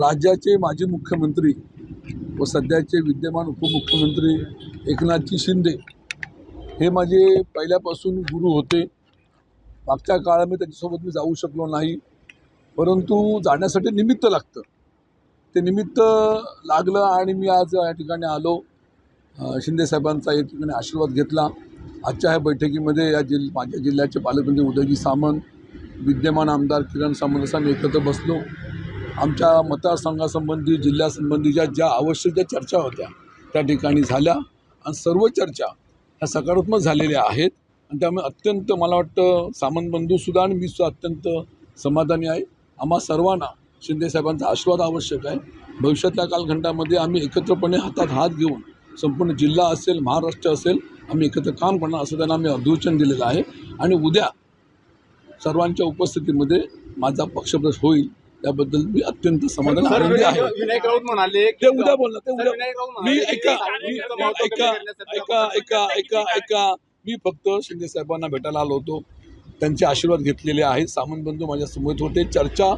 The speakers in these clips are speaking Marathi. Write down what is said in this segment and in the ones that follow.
राज्याचे माजी मुख्यमंत्री व सध्याचे विद्यमान उपमुख्यमंत्री एकनाथजी शिंदे हे माझे पहिल्यापासून गुरु होते. मागच्या काळामध्ये त्यांच्यासोबत मी जाऊ शकलो नाही. परंतु जाण्यासाठी निमित्त लागतं. ते निमित्त लागलं आणि मी आज या ठिकाणी आलो. शिंदे शिंदेसाहेबांचा या ठिकाणी आशीर्वाद घेतला. आजच्या ह्या बैठकीमध्ये या जिल माझ्या जिल्ह्याचे पालकमंत्री उदयजी सामंत विद्यमान आमदार किरण सामंत असं आम्ही एकत्र बसलो. आमच्या मतदारसंघासंबंधी जिल्ह्यासंबंधीच्या ज्या आवश्यक ज्या चर्चा होत्या त्या ठिकाणी झाल्या. आणि सर्व चर्चा ह्या सकारात्मक झालेल्या आहेत. आणि त्यामुळे अत्यंत मला वाटतं सामंत बंधूसुद्धा आणि मी सुद्धा अत्यंत समाधानी आहे. आम्हा सर्वांना शिंदेसाहेबांचा आशीर्वाद आवश्यक आहे. भविष्यातल्या कालखंडामध्ये आम्ही एकत्रपणे हातात हात घेऊन संपूर्ण जिल्हा असेल महाराष्ट्र असेल आम्ही एकत्र काम करणार असं त्यांना आम्ही अधिवचन दिलेलं आहे. आणि उद्या सर्वांच्या उपस्थितीमध्ये माझा पक्षप्रवेश होईल. त्याबद्दल मी अत्यंत समाधान आनंदी आहे. विनायक राऊत म्हणाले ते उद्या बोलणार ते उद्या मी ऐका मी ऐका ऐका ऐका ऐका ऐका. मी फक्त शिंदे साहेबांना भेटायला आलो होतो. त्यांचे आशीर्वाद घेतलेले आहेत. सामंत बंधू माझ्यासमोर होते. चर्चा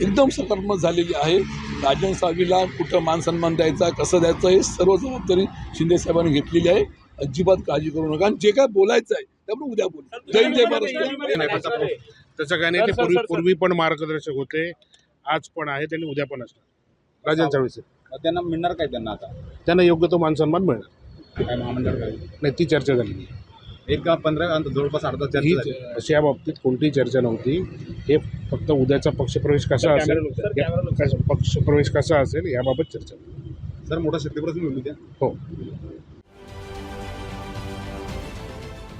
एकदम सकारात्मक झालेली आहे. राजन सावीला कुठं मान सन्मान द्यायचा कसं द्यायचं हे सर्व जबाबदारी शिंदे साहेबांनी घेतलेली आहे. अजिबात काळजी करू नका. आणि जे काय बोलायचं आहे त्यामुळे उद्या बोलू. जय जय महाराष्ट्र. त्याचं काय नाही ते पूर्वी पूर्वी पण मार्गदर्शक होते आज पण आहे त्यांनी उद्या पण असणार. राजन चाळीस त्यांना मिळणार काय त्यांना आता? त्यांना योग्य तो मान सन्मान मिळणार. काय महामंडळ काय? नाही ती चर्चा झाली एक पंधरा जवळपास अर्धा ही चर्चा झाली. अशी या बाबतीत कोणतीही चर्चा नव्हती. हे फक्त उद्याचा पक्षप्रवेश कसा असेल या- पक्षप्रवेश कसा असेल याबाबत चर्चा झाली. सर मोठा शक्तीप्रश्न हो.